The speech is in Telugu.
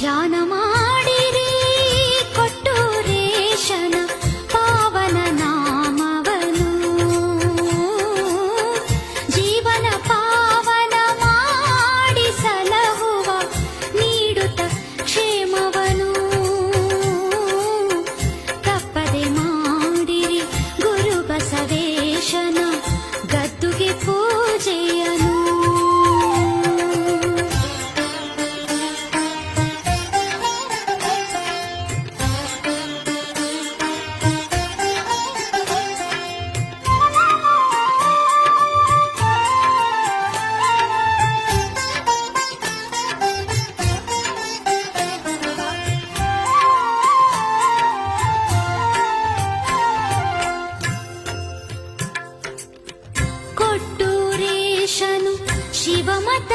ధ్యానమా కొట్టూరేశను శివమత